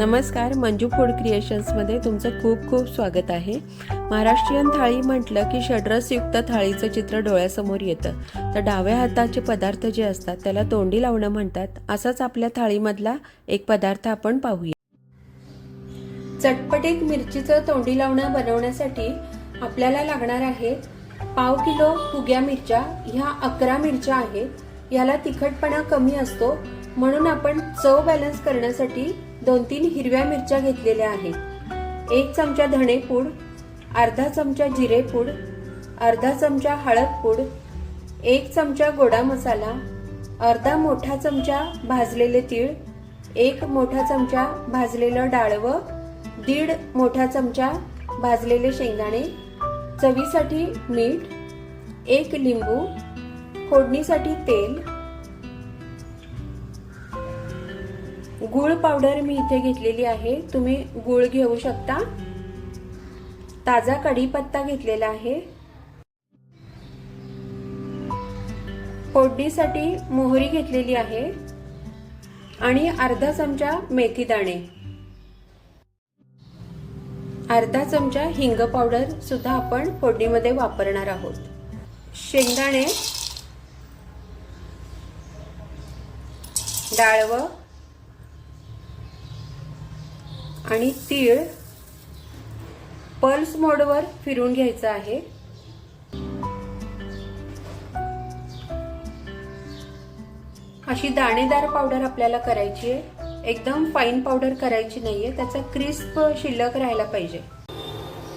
नमस्कार मंजू फूड क्रिएशन्समध्ये तुमचं खूप खूप स्वागत आहे. महाराष्ट्रीयन थाळी म्हटलं की षड्रसयुक्त थाळीचं चित्र डोळ्यासमोर येतं. तर डाव्या हाताचे पदार्थ जे असतात त्याला तोंडी लावणं म्हणतात. असाच आपल्या थाळीमधला एक पदार्थ आपण पाहूया. चटपटीत मिरचीचं तोंडी लावणं बनवण्यासाठी आपल्याला लागणार आहेत पाव किलो फुग्या मिरच्या. ह्या अकरा मिरच्या आहेत. याला तिखटपणा कमी असतो. म्हणून आपण चव बॅलन्स करण्यासाठी दोन तीन हिरव्या मिरच्या घेतलेल्या आहेत. एक चमचा धणेपूड अर्धा चमचा जिरेपूड अर्धा चमचा हळदपूड एक चमचा गोडा मसाला अर्धा मोठा चमचा भाजलेले तीळ एक मोठा चमचा भाजलेलं डाळवं दीड मोठा चमचा भाजलेले शेंगदाणे चवीसाठी मीठ एक लिंबू फोडणीसाठी तेल गुळ पावडर मी इथे घेतलेली आहे. तुम्ही गुळ घेऊ शकता. ताजा कढीपत्ता घेतलेला आहे. फोडणीसाठी मोहरी घेतलेली आहे. आणि अर्धा चमचा मेथी दाणे. अर्धा चमचा हिंग पावडर सुद्धा आपण फोडणीमध्ये वापरणार आहोत. शेंगदाणे डाळवं आणि तीळ पल्स मोडवर फिरून घ्यायचं आहे. अशी दाणेदार पावडर आपल्याला करायची आहे. एकदम फाईन पावडर करायची नाहीये. त्याचा क्रिस्प शिल्लक राहायला पाहिजे.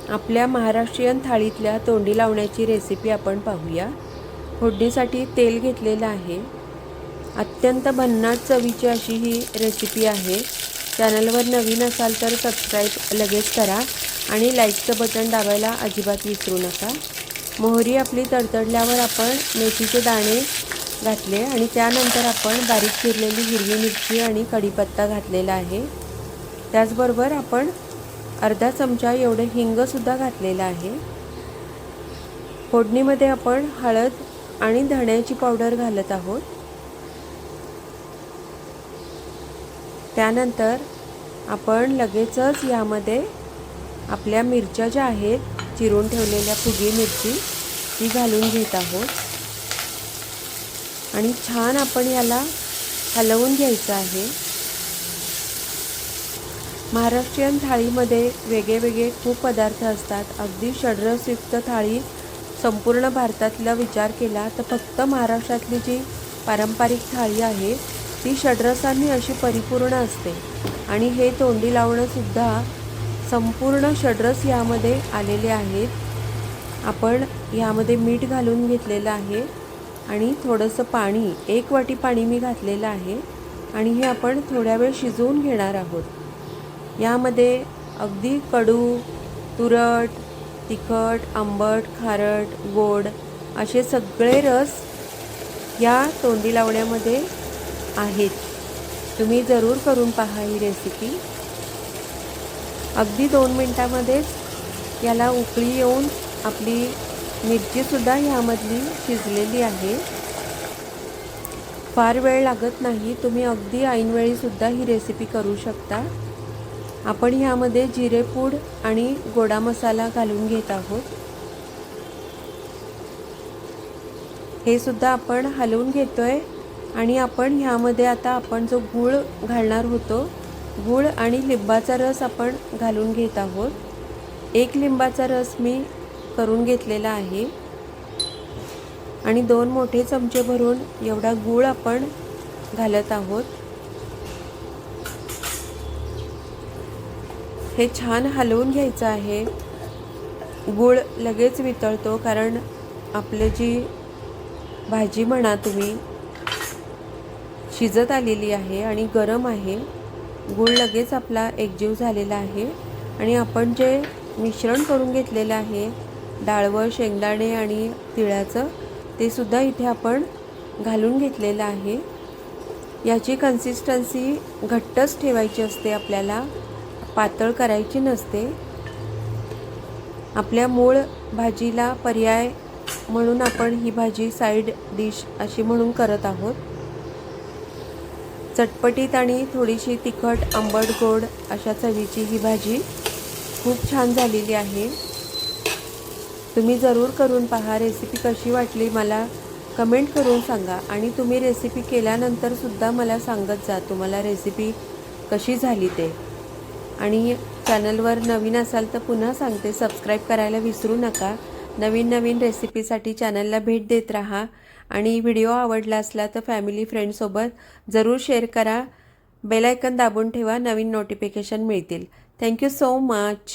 आपल्या महाराष्ट्रीयन थाळीतल्या तोंडी लावण्याची रेसिपी आपण पाहूया. फोडणीसाठी तेल घेतलेलं आहे. अत्यंत भन्नाट चवीची अशी ही रेसिपी आहे. चॅनलवर नवीन असाल तर सबस्क्राईब लगेच करा आणि लाईकचं बटन दाबायला अजिबात विसरू नका. मोहरी आपली तडतडल्यावर आपण मेथीचे दाणे घातले आणि त्यानंतर आपण बारीक चिरलेली हिरवी मिरची आणि कढीपत्ता घातलेला आहे. त्याचबरोबर आपण अर्धा चमचा एवढं हिंगसुद्धा घातलेलं आहे. फोडणीमध्ये आपण हळद आणि धण्याची पावडर घालत आहोत. त्यानंतर आपण लगेचच यामध्ये आपल्या मिरच्या ज्या आहेत चिरून ठेवलेल्या फुगी मिरची ती घालून घेत आहोत. आणि छान आपण याला हलवून घ्यायचं आहे. महाराष्ट्रीयन थाळीमध्ये वेगळे वेगळे खूप पदार्थ असतात. अगदी षड्रसयुक्त थाळी संपूर्ण भारतातला विचार केला तर फक्त महाराष्ट्रातली जी पारंपरिक थाळी आहे ती षड्रसांनी अशी परिपूर्ण असते. आणि हे तोंडी लावणंसुद्धा संपूर्ण षड्रस यामध्ये आलेले आहेत. आपण यामध्ये मीठ घालून घेतलेलं आहे आणि थोडंसं पाणी एक वाटी पाणी मी घातलेलं आहे आणि हे आपण थोड्या वेळ शिजवून घेणार आहोत. यामध्ये अगदी कडू तुरट तिखट आंबट खारट गोड असे सगळे रस या तोंडी लावण्यामध्ये आहेत. तुम्ही जरूर करून पहा ही रेसिपी अगदी दोन मिनटामध्येच याला उकळी येऊन आपली मिरचीसुद्धा ह्यामधली शिजलेली आहे. फार वेळ लागत नाही तुम्ही अगदी ऐनवेळीसुद्धा ही रेसिपी करू शकता. आपण ह्यामध्ये जिरेपूड आणि गोडा मसाला घालून घेत आहोत. हे सुद्धा आपण हलवून घेतोय. आणि आपण ह्यामध्ये आता आपण जो गूळ घालणार होतो गूळ आणि लिंबाचा रस आपण घालून घेत आहोत. एक लिंबाचा रस मी करून घेतलेला आहे. आणि दोन मोठे चमचे भरून एवढा गूळ आपण घालत आहोत. हे छान हलवून घ्यायचं आहे. गूळ लगेच वितळतो कारण आपली जी भाजी म्हणा तुम्ही शिजत आलेली आहे आणि गरम आहे. गूळ लगेच आपला एकजीव झालेला आहे. आणि आपण जे मिश्रण करून घेतलेलं आहे डाळवं शेंगदाणे आणि तिळाचं ते सुद्धा इथे आपण घालून घेतलेलं आहे. याची कन्सिस्टन्सी घट्टच ठेवायची असते आपल्याला. पातळ करायची नसते. आपल्या मूळ भाजीला पर्याय म्हणून आपण ही भाजी साईड डिश अशी म्हणून करत आहोत. चटपटीत आणि थोडीशी तिखट आंबट गोड अशा चवीची ही भाजी खूप छान झालेली आहे. तुम्ही जरूर करून पहा रेसिपी कशी वाटली मला कमेंट करून सांगा आणि तुम्ही रेसिपी केल्यानंतरसुद्धा मला सांगत जा तुम्हाला रेसिपी कशी झाली ते. आणि चॅनलवर नवीन असाल तर पुन्हा सांगते सबस्क्राईब करायला विसरू नका. नवीन नवीन रेसिपीसाठी चॅनलला भेट देत राहा आणि व्हिडिओ आवडला असला तर फॅमिली फ्रेंडसोबत जरूर शेअर करा. बेलायकन दाबून ठेवा नवीन नोटिफिकेशन मिळतील. Thank you so much